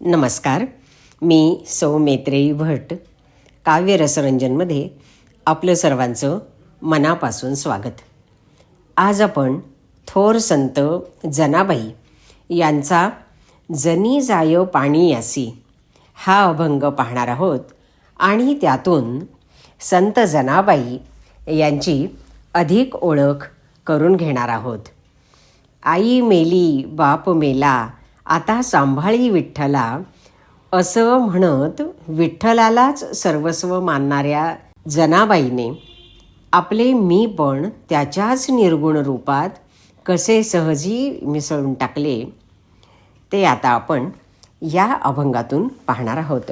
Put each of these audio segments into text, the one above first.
नमस्कार. मी सौ मेत्रेयी भट काव्यरसरंजनमध्ये आपलं सर्वांचं मनापासून स्वागत. आज आपण थोर संत जनाबाई यांचा जनी जाय पाणी यासी हा अभंग पाहणार आहोत आणि त्यातून संत जनाबाई यांची अधिक ओळख करून घेणार आहोत. आई मेली बाप मेला आता सांभाळी विठ्ठला. असं म्हणत विठ्ठलालाच सर्वस्व मानणाऱ्या जनाबाईने आपले मी पण त्याच्याच निर्गुण रूपात कसे सहजी मिसळून टाकले ते आता आपण या अभंगातून पाहणार आहोत.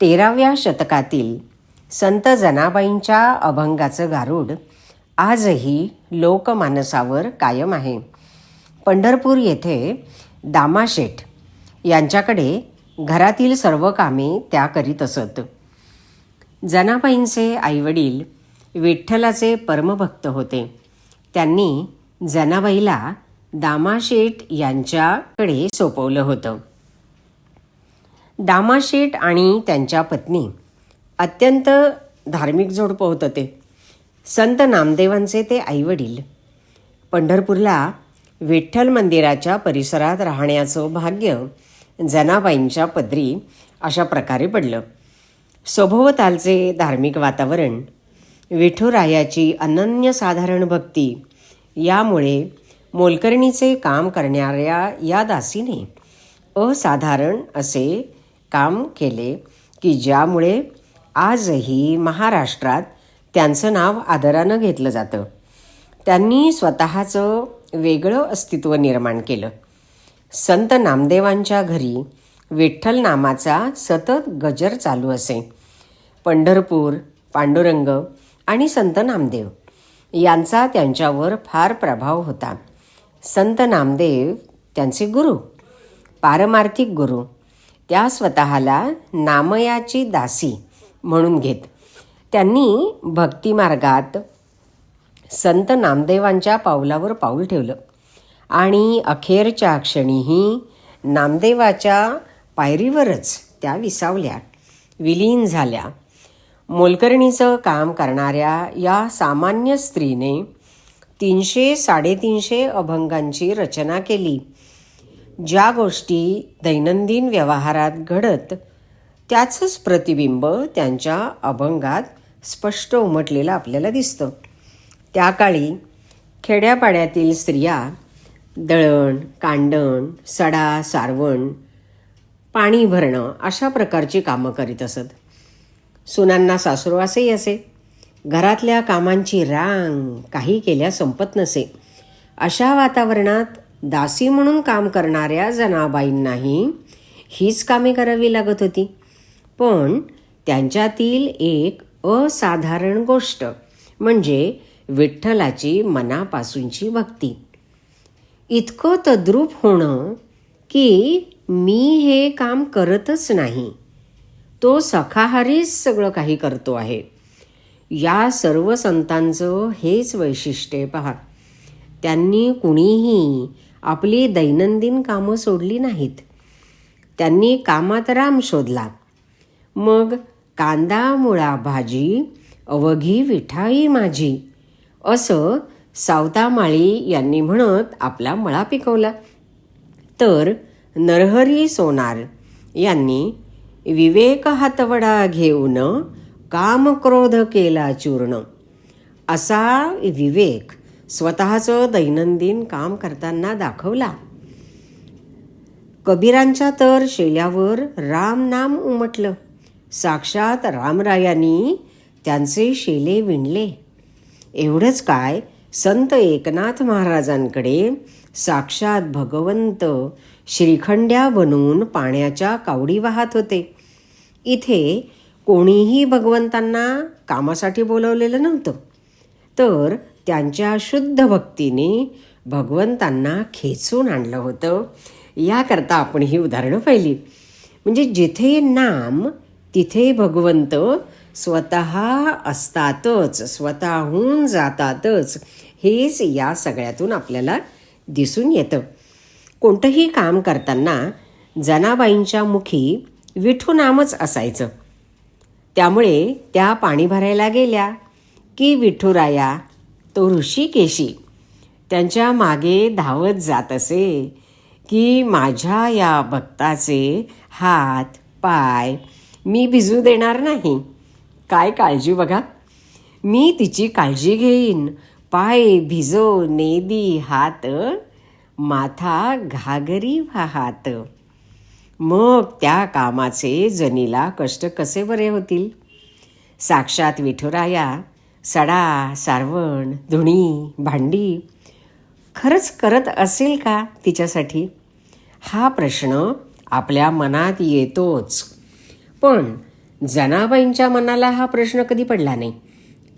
तेराव्या शतकातील संत जनाबाईंच्या अभंगाचं गारूड आजही लोकमानसावर कायम आहे. पंढरपूर येथे दामाशेठ यांच्याकडे घरातील सर्व कामे त्या करीत असत. जनाबाईंचे आईवडील विठ्ठलाचे परमभक्त होते. त्यांनी जनाबाईला दामाशेठ यांच्याकडे सोपवलं होतं. दामाशेठ आणि त्यांच्या पत्नी अत्यंत धार्मिक जोडपं होतं ते संत नामदेवांचे ते आईवडील. पंढरपूरला विठ्ठल मंदिराच्या परिसरात राहण्याचं भाग्य जनाबाईंच्या पदरी अशा प्रकारे पडलं. सभोवतालचे धार्मिक वातावरण विठुरायाची अनन्यसाधारण भक्ती यामुळे मोलकर्णीचे काम करणाऱ्या या दासीने असाधारण असे काम केले की ज्यामुळे आजही महाराष्ट्रात त्यांचं नाव आदरानं घेतलं जातं. त्यांनी स्वतःचं वेगळं अस्तित्व निर्माण केलं. संत नामदेवांच्या घरी विठ्ठल नामाचा सतत गजर चालू असे. पंढरपूर पांडुरंग आणि संत नामदेव यांचा त्यांच्यावर फार प्रभाव होता. संत नामदेव त्यांचे गुरु पारमार्थिक गुरु त्या स्वतःला नामयाची दासी म्हणून घेत. त्यांनी भक्तिमार्गात संत नामदेवांच्या पावलावर पाऊल ठेवलं. आणि अखेरच्या क्षणीही नामदेवाच्या पायरीवरच त्या विसावल्या. विलीन झाल्या. मोलकर्णीचं काम करणाऱ्या या सामान्य स्त्रीने तीनशे साडेतीनशे अभंगांची रचना केली. ज्या गोष्टी दैनंदिन व्यवहारात घडत त्याचंच प्रतिबिंब त्यांच्या अभंगात स्पष्ट उमटलेलं आपल्याला दिसतं. त्या काळी खेड्यापाड्यातील स्त्रिया दळण कांडण सडा सारवण पाणी भरणं अशा प्रकारची कामं करीत असत. सुनांना सासुरवासही असे. घरातल्या कामांची रांग काही केल्या संपत नसे. अशा वातावरणात दासी म्हणून काम करणाऱ्या जनाबाईंनाही हीच कामे करावी लागत होती. पण त्यांच्यातील एक असाधारण गोष्ट म्हणजे विठ्ठलाची मनापासूनची भक्ती. इतकं तद्रूप होणं की मी हे काम करतच नाही. तो सखाहारीच सगळं काही करतो आहे. या सर्व संतांचं हेच वैशिष्ट्य पहा. त्यांनी कुणीही आपली दैनंदिन कामं सोडली नाहीत. त्यांनी कामात राम शोधला. मग कांदा मुळा भाजी अवघी विठाई माझी. असं सावतामाळी यांनी म्हणत आपला मळा पिकवला. तर नरहरी सोनार यांनी विवेक हातवडा घेऊन काम क्रोध केला चूर्ण. असा विवेक स्वतःचं दैनंदिन काम करताना दाखवला. कबीरांच्या तर शेल्यावर राम नाम उमटलं. साक्षात रामरायांनी त्यांचे शेले विणले. एवढंच काय? संत एकनाथ महाराजांकडे साक्षात भगवंत श्रीखंड्या बनून पाण्याच्या कावडी वाहत होते. इथे कोणीही भगवंतांना कामासाठी बोलवलेलं नव्हतं. तर त्यांच्या शुद्ध भक्तीने भगवंतांना खेचून आणलं होतं. याकरता आपण ही उदाहरणं पाहिली. म्हणजे जिथे नाम तिथे भगवंत स्वतः असतातच स्वतःहून जातातच. हेच या सगळ्यातून आपल्याला दिसून येतं. कोणतंही काम करताना जनाबाईंच्या मुखी विठू नामच असायचं. त्यामुळे त्या पाणी भरायला गेल्या की विठुराया तो ऋषिकेशी त्यांच्या मागे धावत जात असे की माझ्या या भक्ताचे हात पाय मी भिजू देणार नाही. काय काळजी बघा? मी तिची काळजी घेईन. पाय भिजो नेदी हात माथा घागरी वाहात. मग त्या कामाचे जनीला कष्ट कसे बरे होतील? साक्षात विठुराया सडा सारवण धुणी भांडी. खरंच करत असेल का तिच्यासाठी? हा प्रश्न आपल्या मनात येतोच. पण जनाबाईंच्या मनाला हा प्रश्न कधी पडला नाही.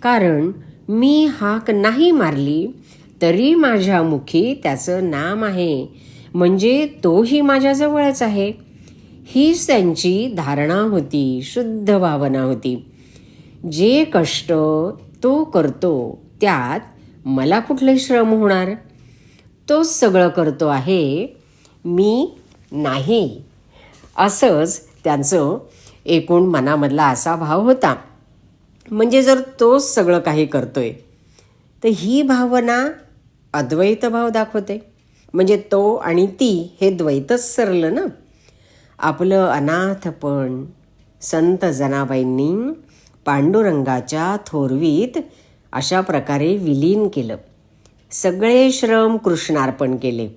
कारण मी हाक नाही मारली तरी माझ्या मुखी त्याचं नाम आहे. म्हणजे तोही माझ्याजवळच आहे. हीच त्यांची धारणा होती शुद्ध भावना होती. जे कष्ट तो करतो त्यात मला कुठले श्रम होणार? तोच सगळं करतो आहे मी नाही. असंच त्यांचं एकूण मनामधला असा भाव होता. म्हणजे जर तोच सगळं काही करतोय तर ही भावना अद्वैत भाव दाखवते. म्हणजे तो आणि ती हे द्वैतच सरलं ना. आपलं अनाथपण संत जनाबाईंनी पांडुरंगाच्या थोरवीत अशा प्रकारे विलीन केलं. सगळे श्रम कृष्णार्पण केले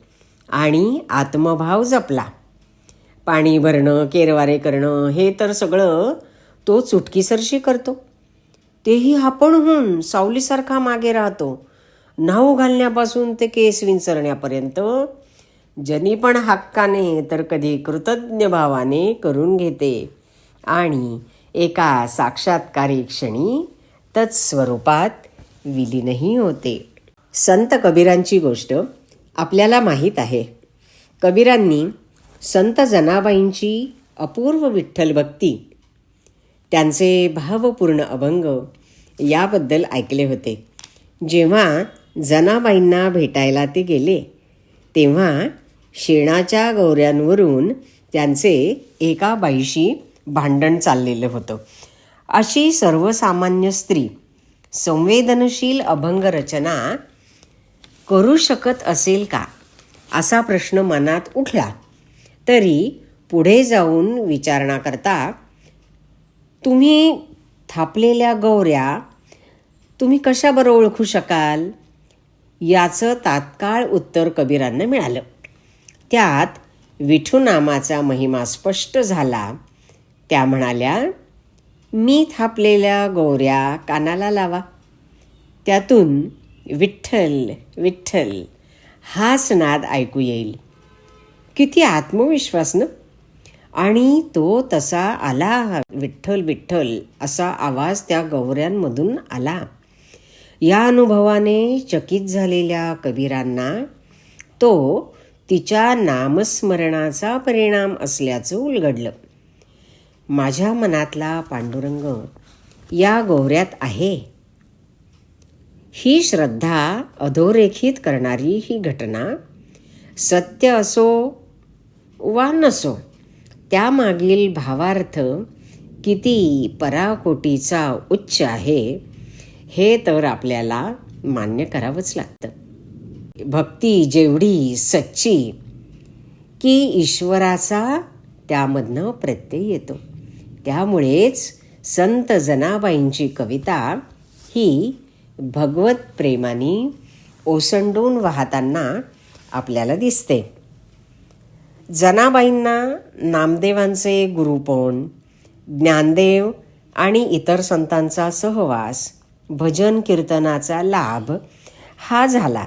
आणि आत्मभाव जपला. पाणी भरणं केरवारे करणं हे तर सगळं तो चुटकीसरशी करतो. तेही आपणहून सावलीसारखा मागे राहतो. नाव घालण्यापासून ते केस विंचरण्यापर्यंत. जनी पण हक्काने तर कधी कृतज्ञ भावाने करून घेते. आणि एका साक्षात्कारी क्षणी तत्स्वरूपात विलीनही होते. संत कबीरांची गोष्ट आपल्याला माहीत आहे. कबीरांनी संत जनाबाईंची अपूर्व विठ्ठल भक्ती. त्यांचे भावपूर्ण अभंग याबद्दल ऐकले होते. जेव्हा जनाबाईंना भेटायला ते गेले तेव्हा शेणाच्या गौऱ्यांवरून त्यांचे एका बाईशी भांडण चाललेलं होतं. अशी सर्वसामान्य स्त्री संवेदनशील अभंग रचना करू शकत असेल का? असा प्रश्न मनात उठला. तरी पुढे जाऊन विचारणा करता तुम्ही थापलेल्या गौऱ्या तुम्ही कशा बरं ओळखू शकाल? याचं तात्काळ उत्तर कबीरांना मिळालं. त्यात विठू नामाचा महिमा स्पष्ट झाला. त्या म्हणाल्या मी थापलेल्या गौऱ्या कानाला लावा. त्यातून विठ्ठल विठ्ठल हाच नाद ऐकू येईल. किती आत्मविश्वास न? आणि तो तसा आला विठ्ठल विठ्ठल असा आवाज त्या गौऱ्यांमधून आला. या अनुभवाने चकित झालेल्या कबीरांना तो तिच्या नामस्मरणाचा परिणाम असल्याचं उलगडलं. माझ्या मनातला पांडुरंग या गौऱ्यात आहे. ही श्रद्धा अधोरेखित करणारी ही घटना सत्य असो वा नसो त्यामागील भावार्थ किती पराकोटीचा उच्च आहे हे तर आपल्याला मान्य करावंच लागतं. भक्ती जेवढी सच्ची की ईश्वराचा त्यामधनं प्रत्यय येतो. त्यामुळेच संत जनाबाईंची कविता ही भगवत प्रेमाने ओसंडून वाहताना आपल्याला दिसते. जनाबाईंना नामदेवांचे गुरुपण ज्ञानदेव आणि इतर संतांचा सहवास भजन कीर्तनाचा लाभ हा झाला.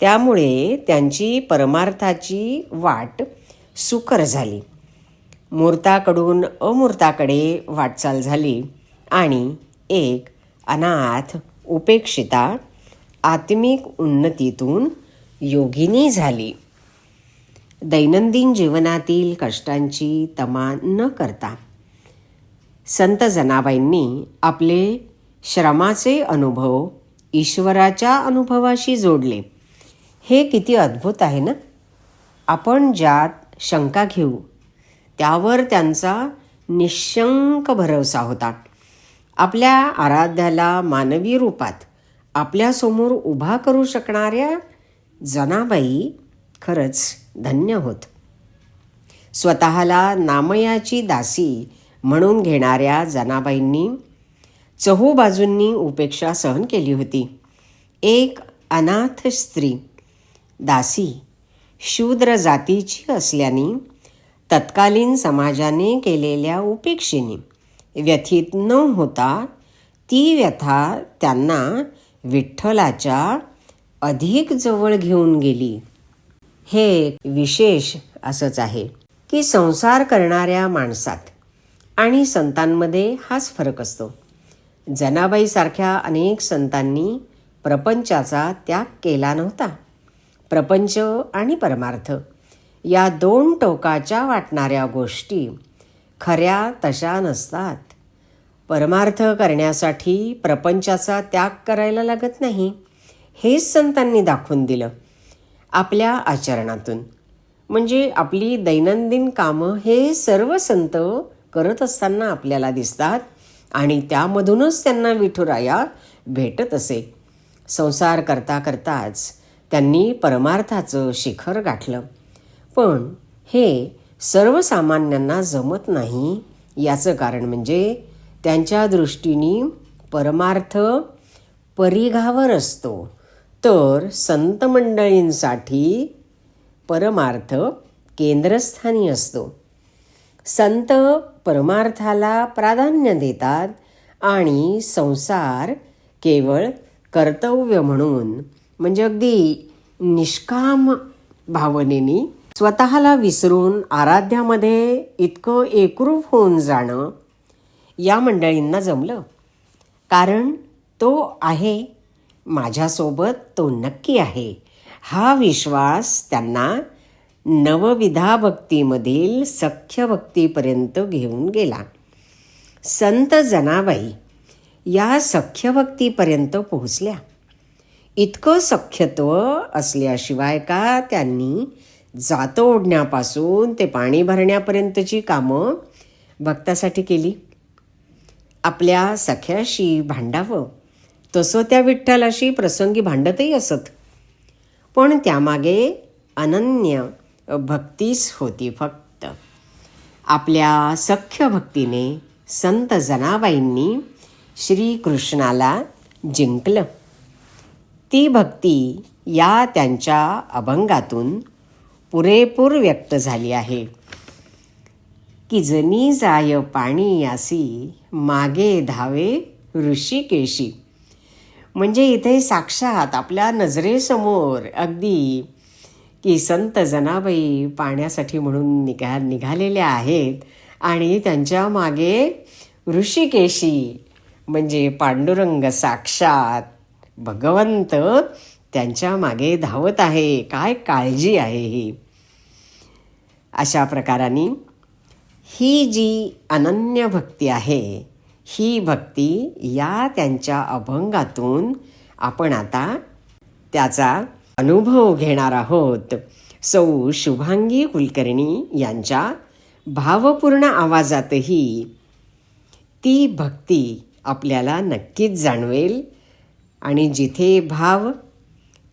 त्यामुळे त्यांची परमार्थाची वाट सुकर झाली. मूर्ताकडून अमूर्ताकडे वाटचाल झाली आणि एक अनाथ उपेक्षिता आत्मिक उन्नतीतून योगिनी झाली. दैनंदिन जीवनातील कष्टांची तमा न करता. संत जनाबाईंनी आपले श्रमाचे अनुभव ईश्वराच्या अनुभवाशी जोडले. हे किती अद्भुत आहे ना? आपण ज्यात शंका घेऊ त्यावर त्यांचा निशंक भरवसा होता. आपल्या आराध्याला मानवी रूपात आपल्यासमोर उभा करू शकणाऱ्या जनाबाई खरंच धन्य होत. स्वतःला नामयाची दासी म्हणून घेणाऱ्या जनाबाईंनी चहूबाजूंनी उपेक्षा सहन केली होती. एक अनाथ स्त्री दासी शूद्र जातीची असल्याने तत्कालीन समाजाने केलेल्या उपेक्षेने व्यथित न होता ती व्यथा त्यांना विठ्ठलाच्या अधिक जवळ घेऊन गेली. हे एक विशेष असंच आहे की संसार करणाऱ्या माणसात आणि संतांमध्ये हाच फरक असतो. जनाबाईसारख्या अनेक संतांनी प्रपंचाचा त्याग केला नव्हता. प्रपंच आणि परमार्थ या दोन टोकाच्या वाटणाऱ्या गोष्टी खऱ्या तशा नसतात. परमार्थ करण्यासाठी प्रपंचाचा त्याग करायला लागत नाही हेच संतांनी दाखवून दिलं. आपल्या आचरणातून. म्हणजे आपली दैनंदिन कामं हे सर्व संत करत असताना आपल्याला दिसतात आणि त्यामधूनच त्यांना विठुराया भेटत असे. संसार करता करताच त्यांनी परमार्थाचं शिखर गाठलं. पण हे सर्वसामान्यांना जमत नाही याचं कारण म्हणजे त्यांच्या दृष्टीने परमार्थ परिघावर असतो. तर संत मंडळींसाठी परमार्थ केंद्रस्थानी असतो. संत परमार्थाला प्राधान्य देतात आणि संसार केवळ कर्तव्य म्हणून म्हणजे अगदी निष्काम भावनेनी स्वतःला विसरून आराध्यामध्ये इतकं एकरूप होऊन जाणं या मंडळींना जमलं. कारण तो आहे माझ्यासोबत तो नक्की आहे. हा विश्वास त्यांना नवविधा भक्तीमधील सख्य भक्तीपर्यंत घेऊन गेला. संत जनाबाई या सख्य भक्तीपर्यंत पोहोचल्या. इतकं सख्यत्व असल्याशिवाय का त्यांनी जातं ओढण्यापासून ते पाणी भरण्यापर्यंतची कामं भक्तासाठी केली? आपल्या सख्याशी भांडावं. तसं त्या विठ्ठलाशी प्रसंगी भांडतही असत. पण त्यामागे अनन्य भक्तीच होती फक्त. आपल्या सख्य भक्तीने संत जनाबाईंनी श्रीकृष्णाला जिंकलं. ती भक्ती या त्यांच्या अभंगातून पुरेपूर व्यक्त झाली आहे. की जनी जाय पाणी यासी मागे धावे ऋषिकेशी. म्हणजे इथे साक्षात आपल्या नजरेसमोर अगदी की संत जनाबाई पाण्यासाठी म्हणून निघा निघालेल्या आहेत. आणि त्यांच्या मागे ऋषिकेशी म्हणजे पांडुरंग साक्षात भगवंत त्यांच्या मागे धावत आहे. काय काळजी आहे ही? अशा प्रकाराने ही जी अनन्य भक्ती आहे ही भक्ती या त्यांच्या अभंगातून आपण आता त्याचा अनुभव घेणार आहोत. सौ शुभांगी कुलकर्णी यांच्या भावपूर्ण आवाजातही ती भक्ती आपल्याला नक्कीच जाणवेल आणि जिथे भाव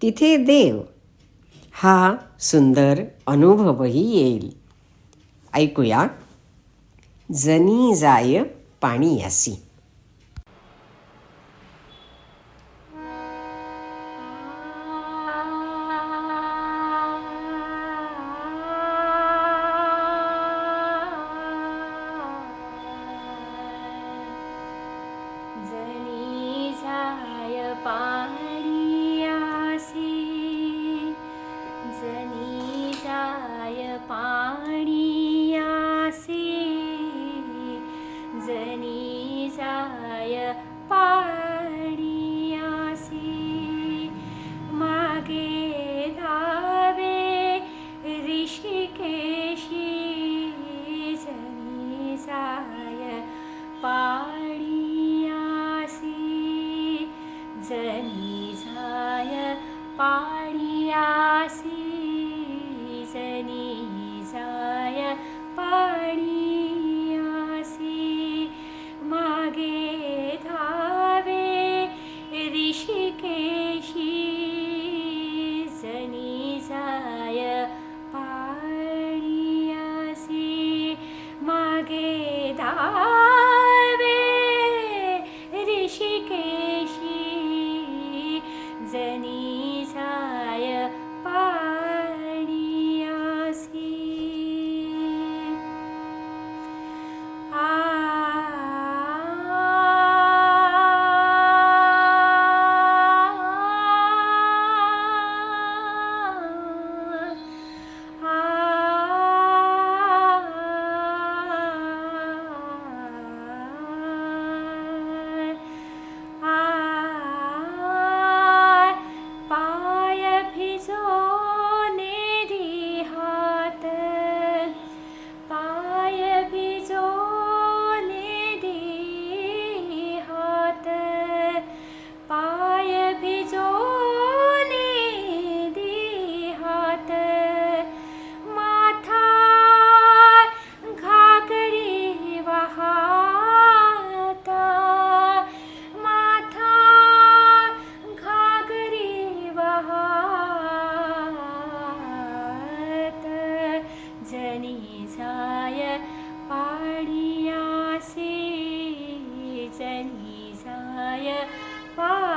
तिथे देव हा सुंदर अनुभवही येईल. ऐकूया. जनी जाय पाणी यासी जाय धावे Bye.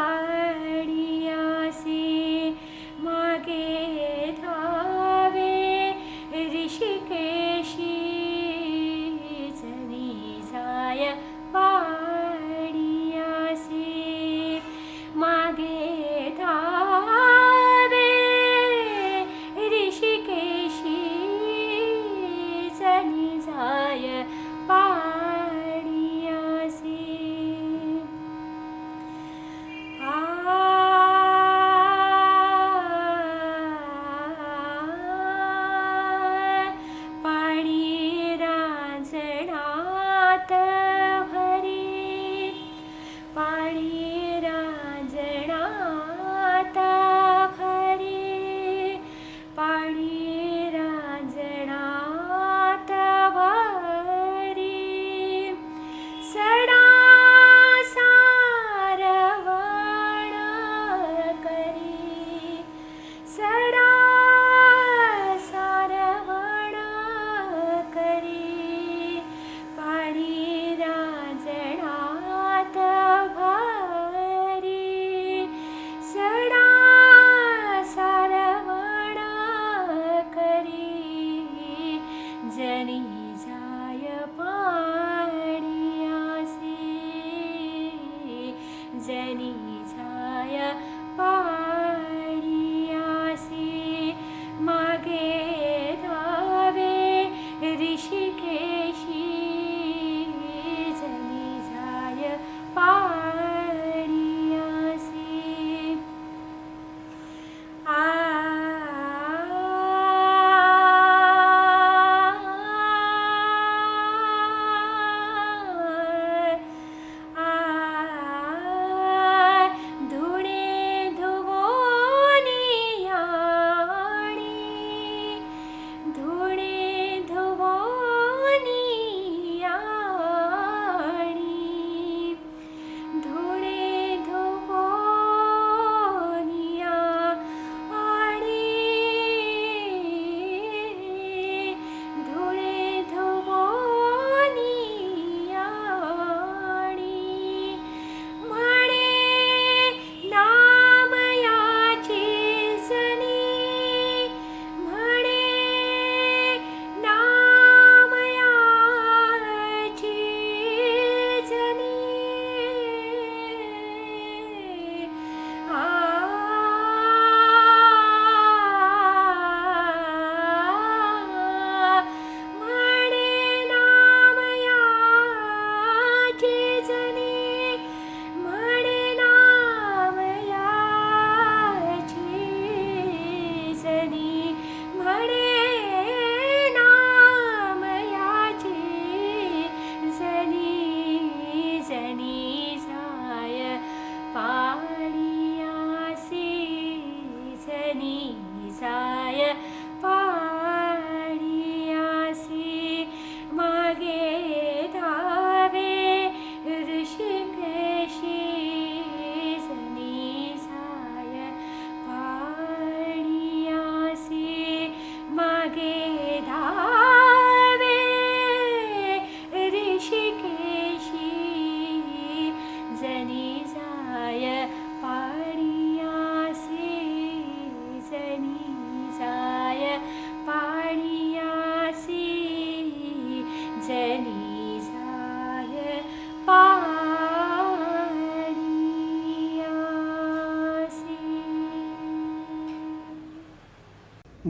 നീ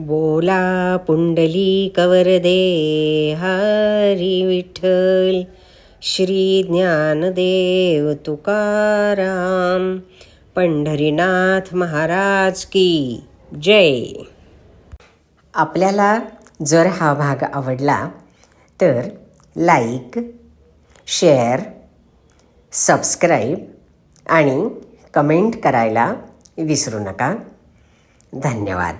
बोला पुंडली कवरदे हरी विठ्ठल श्री ज्ञानदेव तुकाराम पंढरीनाथ महाराज की जय. आपल्याला जर हा भाग आवडला तर लाईक शेअर सबस्क्राईब आणि कमेंट करायला विसरू नका. धन्यवाद.